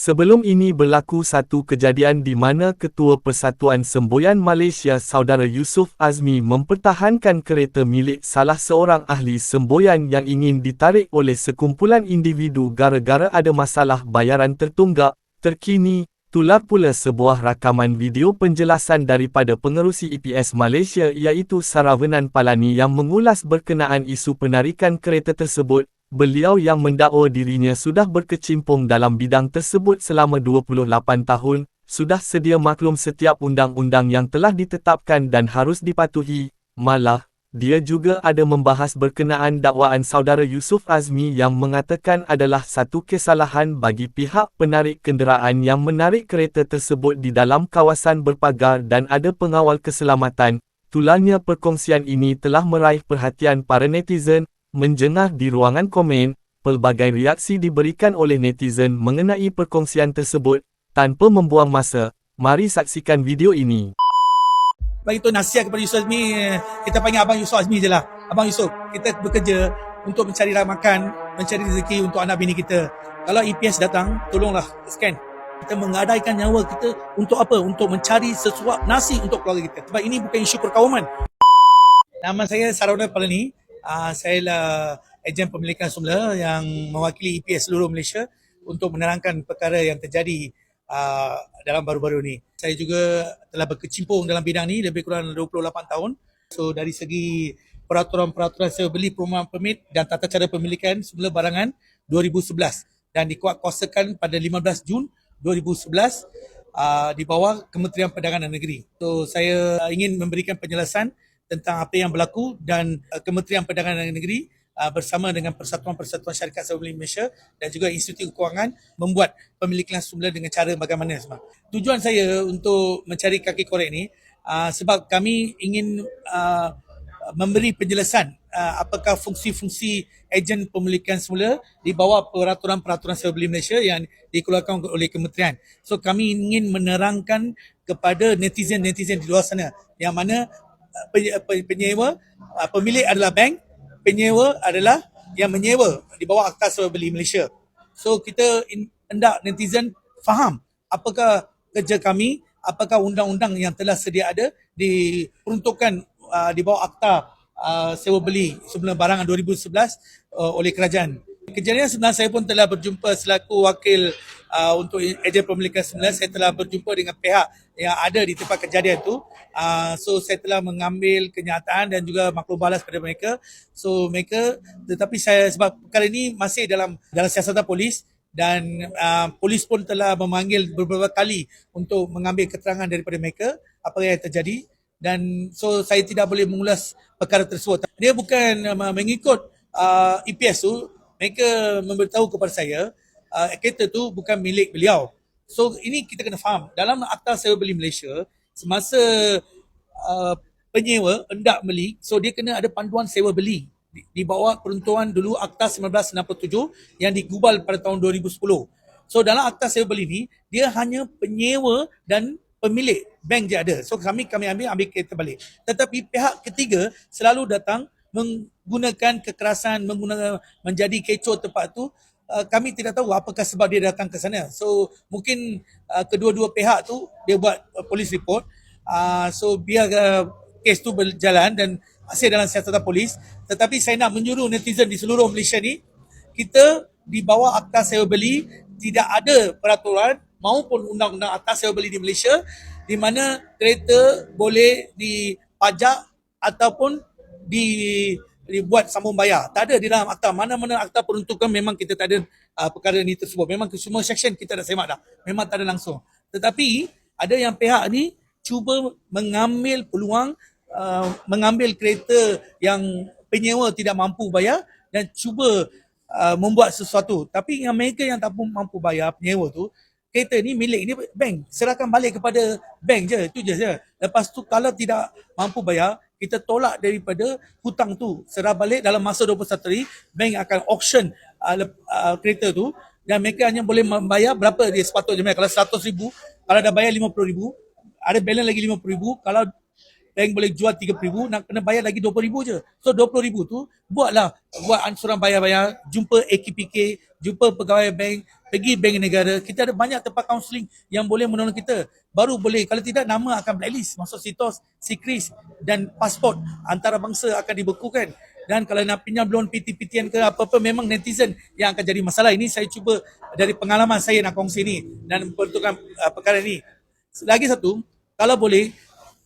Sebelum ini berlaku satu kejadian di mana Ketua Persatuan Semboyan Malaysia Saudara Yusof Azmi mempertahankan kereta milik salah seorang ahli semboyan yang ingin ditarik oleh sekumpulan individu gara-gara ada masalah bayaran tertunggak. Terkini, tular pula sebuah rakaman video penjelasan daripada pengerusi EPS Malaysia iaitu Saravanan Palani yang mengulas berkenaan isu penarikan kereta tersebut. Beliau yang mendakwa dirinya sudah berkecimpung dalam bidang tersebut selama 28 tahun, sudah sedia maklum setiap undang-undang yang telah ditetapkan dan harus dipatuhi. Malah, dia juga ada membahas berkenaan dakwaan saudara Yusof Azmi yang mengatakan adalah satu kesalahan bagi pihak penarik kenderaan yang menarik kereta tersebut di dalam kawasan berpagar dan ada pengawal keselamatan. Tularnya perkongsian ini telah meraih perhatian para netizen, Menjengah di ruangan komen, pelbagai reaksi diberikan oleh netizen mengenai perkongsian tersebut. Tanpa membuang masa, mari saksikan video ini. bagi tu nasihat kepada Yusof Azmi eh, kita panggil Abang Yusof Azmi je lah. Abang Yusof kita bekerja untuk mencari makan mencari rezeki untuk anak bini kita. Kalau EPS datang tolonglah scan. Kita menggadaikan nyawa kita untuk apa? Untuk mencari sesuap nasi untuk keluarga kita. Sebab ini bukan isu perkawaman. Nama saya Sarona Palani uh, saya lah ejen pemilikan semula yang mewakili EPS seluruh Malaysia untuk menerangkan perkara yang terjadi uh, dalam baru-baru ini. Saya juga telah berkecimpung dalam bidang ini lebih kurang 28 tahun. So dari segi peraturan-peraturan saya beli perumahan permit dan tata cara pemilikan semula barangan 2011 dan dikuatkuasakan pada 15 Jun 2011 uh, di bawah Kementerian Perdagangan Negeri. So saya ingin memberikan penjelasan tentang apa yang berlaku dan uh, Kementerian Perdagangan Negeri uh, bersama dengan Persatuan-Persatuan Syarikat Sewa Beli Malaysia dan juga Institut Kewangan membuat pemilikan semula dengan cara bagaimana semua. Tujuan saya untuk mencari kaki korek ini uh, sebab kami ingin uh, memberi penjelasan uh, apakah fungsi-fungsi ejen pemilikan semula di bawah peraturan-peraturan sewa beli Malaysia yang dikeluarkan oleh kementerian. So kami ingin menerangkan kepada netizen-netizen di luar sana yang mana penyewa uh, pemilik adalah bank penyewa adalah yang menyewa di bawah akta sewa beli Malaysia. So kita hendak netizen faham apakah kerja kami apakah undang-undang yang telah sedia ada diperuntukkan uh, di bawah akta uh, sewa beli sebelum barangan 2011 uh, oleh kerajaan Kejadian sebenarnya saya pun telah berjumpa selaku wakil uh, untuk ejen pemilikan semula. Saya telah berjumpa dengan pihak yang ada di tempat kejadian itu. Uh, so saya telah mengambil kenyataan dan juga maklum balas kepada mereka. So mereka, tetapi saya sebab perkara ini masih dalam dalam siasatan polis dan uh, polis pun telah memanggil beberapa kali untuk mengambil keterangan daripada mereka apa yang terjadi dan so saya tidak boleh mengulas perkara tersebut. Dia bukan uh, mengikut uh, EPS tu mereka memberitahu kepada saya uh, kereta tu bukan milik beliau. So ini kita kena faham. Dalam akta sewa beli Malaysia, semasa uh, penyewa hendak beli, so dia kena ada panduan sewa beli di, di bawah peruntuan dulu Akta 1967 yang digubal pada tahun 2010. So dalam Akta sewa beli ni, dia hanya penyewa dan pemilik bank je ada. So kami kami ambil ambil kereta balik. Tetapi pihak ketiga selalu datang menggunakan kekerasan menggunakan menjadi kecoh tempat tu uh, kami tidak tahu apakah sebab dia datang ke sana. So mungkin uh, kedua-dua pihak tu dia buat uh, polis report. So biar kes tu berjalan dan masih dalam siasatan polis. Tetapi saya nak menyuruh netizen di seluruh Malaysia ni kita di bawah akta sewa beli tidak ada peraturan maupun undang-undang atas sewa beli di Malaysia di mana kereta boleh dipajak ataupun di dibuat sambung bayar. Tak ada di dalam akta. Mana-mana akta peruntukan memang kita tak ada uh, perkara ini tersebut. Memang semua section kita dah semak dah. Memang tak ada langsung. Tetapi ada yang pihak ni cuba mengambil peluang uh, mengambil kereta yang penyewa tidak mampu bayar dan cuba uh, membuat sesuatu. Tapi yang mereka yang tak mampu bayar penyewa tu kereta ni milik ni bank. Serahkan balik kepada bank je. Itu je. je. Lepas tu kalau tidak mampu bayar, kita tolak daripada hutang tu. Serah balik dalam masa 21 hari bank akan auction uh, uh, kereta tu. Dan mereka hanya boleh membayar berapa dia sepatutnya? Kalau 100 ribu kalau dah bayar 50 ribu ada balance lagi 50 ribu. Kalau bank boleh jual RM30,000 nak kena bayar lagi RM20,000 je. So RM20,000 tu buatlah buat ansuran bayar-bayar, jumpa AKPK, jumpa pegawai bank, pergi bank negara. Kita ada banyak tempat kaunseling yang boleh menolong kita. Baru boleh, kalau tidak nama akan blacklist, masuk sitos, sikris dan pasport antarabangsa akan dibekukan. Dan kalau nak pinjam loan PT-PTN ke apa-apa memang netizen yang akan jadi masalah. Ini saya cuba dari pengalaman saya nak kongsi ni dan peruntukan uh, perkara ni. Lagi satu, kalau boleh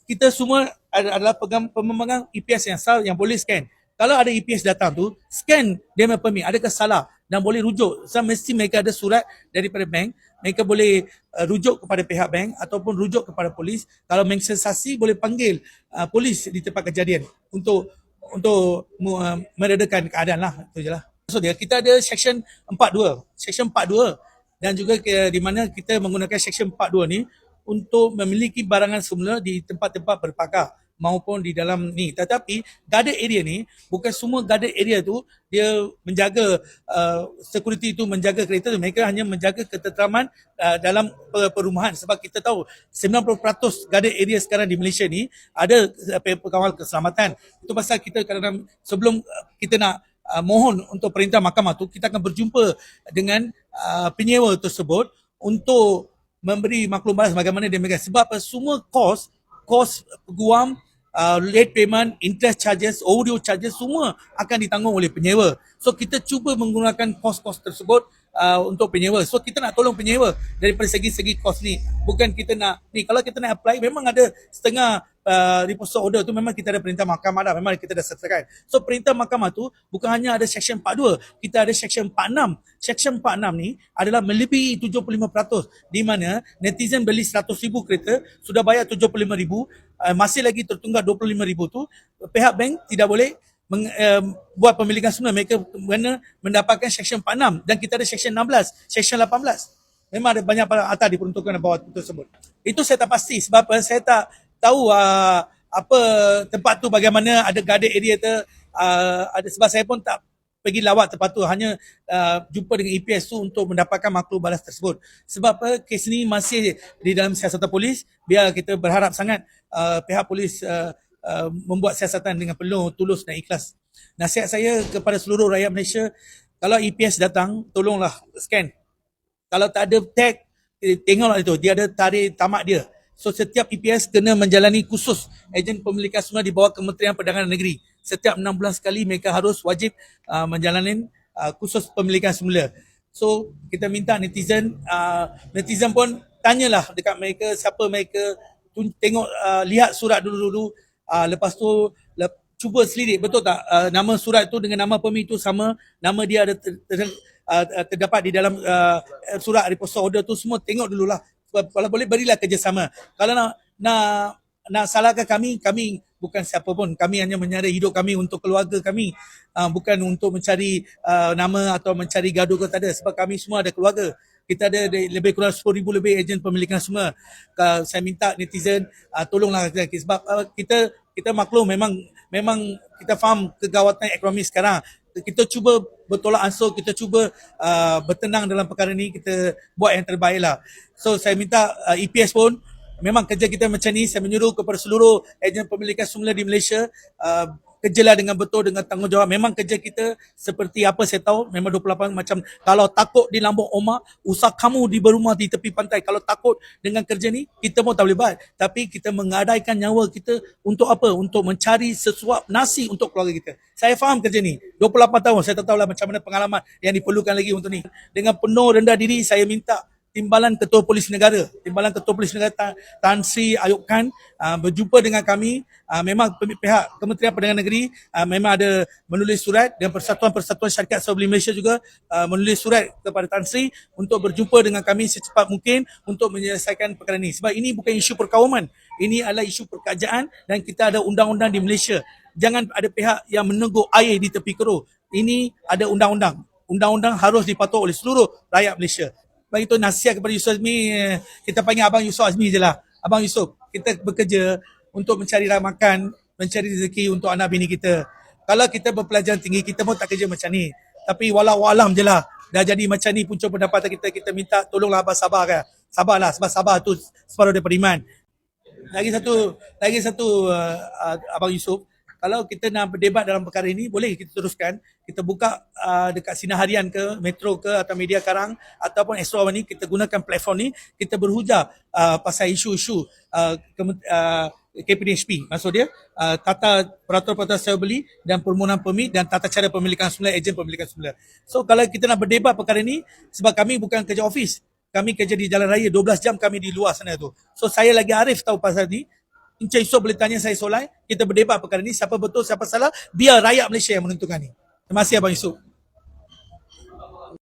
kita semua ada- adalah pegang pemegang EPS yang sah yang boleh scan. Kalau ada EPS datang tu, scan dia punya permit, adakah salah dan boleh rujuk. So mesti mereka ada surat daripada bank, mereka boleh uh, rujuk kepada pihak bank ataupun rujuk kepada polis. Kalau mensensasi boleh panggil uh, polis di tempat kejadian untuk untuk uh, meredakan keadaan lah. Itu je lah. So dia kita ada section 42. Section 42 dan juga ke, di mana kita menggunakan section 42 ni untuk memiliki barangan semula di tempat-tempat berpagar maupun di dalam ni. Tetapi guarded area ni bukan semua guarded area tu dia menjaga uh, security tu menjaga kereta tu. Mereka hanya menjaga ketenteraman uh, dalam per- perumahan. Sebab kita tahu 90% guarded area sekarang di Malaysia ni ada uh, pe- pengawal keselamatan. Itu pasal kita kadang-kadang sebelum uh, kita nak uh, mohon untuk perintah mahkamah tu kita akan berjumpa dengan uh, penyewa tersebut untuk memberi maklum balas bagaimana dia megang. Sebab semua kos kos peguam uh, late payment interest charges audio charges semua akan ditanggung oleh penyewa. So kita cuba menggunakan kos-kos tersebut uh, untuk penyewa. So kita nak tolong penyewa daripada segi-segi kos ni. Bukan kita nak ni kalau kita nak apply memang ada setengah uh, repossession order tu memang kita ada perintah mahkamah dah memang kita dah sertakan so perintah mahkamah tu bukan hanya ada section 42 kita ada section 46 section 46 ni adalah melebihi 75% di mana netizen beli 100,000 kereta sudah bayar 75,000 uh, masih lagi tertunggak 25,000 tu pihak bank tidak boleh meng, uh, buat pemilikan semula. Mereka kena mendapatkan section 46 dan kita ada section 16 section 18 memang ada banyak atas diperuntukkan bawah tersebut. Itu saya tak pasti sebab apa saya tak tahu uh, apa tempat tu bagaimana ada guarded area tu uh, ada sebab saya pun tak pergi lawat tempat tu. Hanya uh, jumpa dengan EPS tu untuk mendapatkan maklum balas tersebut. Sebab apa? Kes ni masih di dalam siasatan polis. Biar kita berharap sangat uh, pihak polis uh, uh, membuat siasatan dengan penuh tulus dan ikhlas. Nasihat saya kepada seluruh rakyat Malaysia kalau EPS datang tolonglah scan. Kalau tak ada tag tengoklah itu. Dia ada tarikh tamat dia so setiap EPS kena menjalani khusus ejen pemilikan semula di bawah Kementerian Perdagangan Negeri. Setiap 6 bulan sekali mereka harus wajib uh, menjalani uh, khusus pemilikan semula. So kita minta netizen uh, netizen pun tanyalah dekat mereka siapa mereka tengok uh, lihat surat dulu-dulu. Uh, lepas tu lep, cuba selidik betul tak? Uh, nama surat tu dengan nama pemilih tu sama nama dia ada ter, ter, uh, terdapat di dalam uh, surat repossession order tu semua tengok dululah kalau boleh berilah kerjasama. Kalau nak nak nak salahkan kami kami bukan siapa pun. Kami hanya mencari hidup kami untuk keluarga kami. Uh, bukan untuk mencari uh, nama atau mencari gaduh ke tak ada. Sebab kami semua ada keluarga. Kita ada lebih kurang 10,000 lebih ejen pemilikan semua. Uh, saya minta netizen uh, tolonglah. Sebab uh, kita kita maklum memang memang kita faham kegawatan ekonomi sekarang kita cuba bertolak ansur kita cuba uh, bertenang dalam perkara ni kita buat yang terbaik lah. So saya minta uh, EPS pun memang kerja kita macam ni saya menyuruh kepada seluruh ejen pemilikan semula di Malaysia. Uh, kerjalah dengan betul dengan tanggungjawab. Memang kerja kita seperti apa saya tahu memang 28 macam kalau takut di lambung Omar usah kamu di berumah di tepi pantai. Kalau takut dengan kerja ni kita pun tak boleh buat. Tapi kita mengadaikan nyawa kita untuk apa? Untuk mencari sesuap nasi untuk keluarga kita. Saya faham kerja ni. 28 tahun saya tak tahulah macam mana pengalaman yang diperlukan lagi untuk ni. Dengan penuh rendah diri saya minta Timbalan Ketua Polis Negara, Timbalan Ketua Polis Negara Tan, Tan Sri Ayub Khan uh, berjumpa dengan kami. Uh, memang pihak Kementerian Perdagangan Negeri uh, memang ada menulis surat dan Persatuan-Persatuan Syarikat Sebeli Malaysia juga uh, menulis surat kepada Tan Sri untuk berjumpa dengan kami secepat mungkin untuk menyelesaikan perkara ini. Sebab ini bukan isu perkauman, ini adalah isu perkajaan dan kita ada undang-undang di Malaysia. Jangan ada pihak yang meneguk air di tepi keruh. Ini ada undang-undang. Undang-undang harus dipatuhi oleh seluruh rakyat Malaysia. Bagi tu nasihat kepada Yusuf Azmi, eh, kita panggil Abang Yusuf Azmi je lah. Abang Yusuf, kita bekerja untuk mencari makan, mencari rezeki untuk anak bini kita. Kalau kita berpelajaran tinggi, kita pun tak kerja macam ni. Tapi walau alam je lah. Dah jadi macam ni punca pendapatan kita, kita minta tolonglah Abang sabar kan. Sabarlah, sebab sabar tu separuh daripada iman. lagi satu lagi satu uh, uh, abang Yusof kalau kita nak berdebat dalam perkara ini boleh kita teruskan. Kita buka uh, dekat sinar harian ke metro ke atau media karang ataupun Astro ni kita gunakan platform ni kita berhujah uh, pasal isu-isu uh, kemen- uh, KPDHP maksud dia uh, tata peraturan-peraturan sewa beli dan permohonan permit dan tata cara pemilikan semula ejen pemilikan semula. So kalau kita nak berdebat perkara ini sebab kami bukan kerja office kami kerja di jalan raya 12 jam kami di luar sana tu. So saya lagi arif tahu pasal ni Encik Yusof boleh tanya saya soalan, kita berdebat perkara ni, siapa betul, siapa salah, biar rakyat Malaysia yang menentukan ni. Terima kasih Abang Yusof.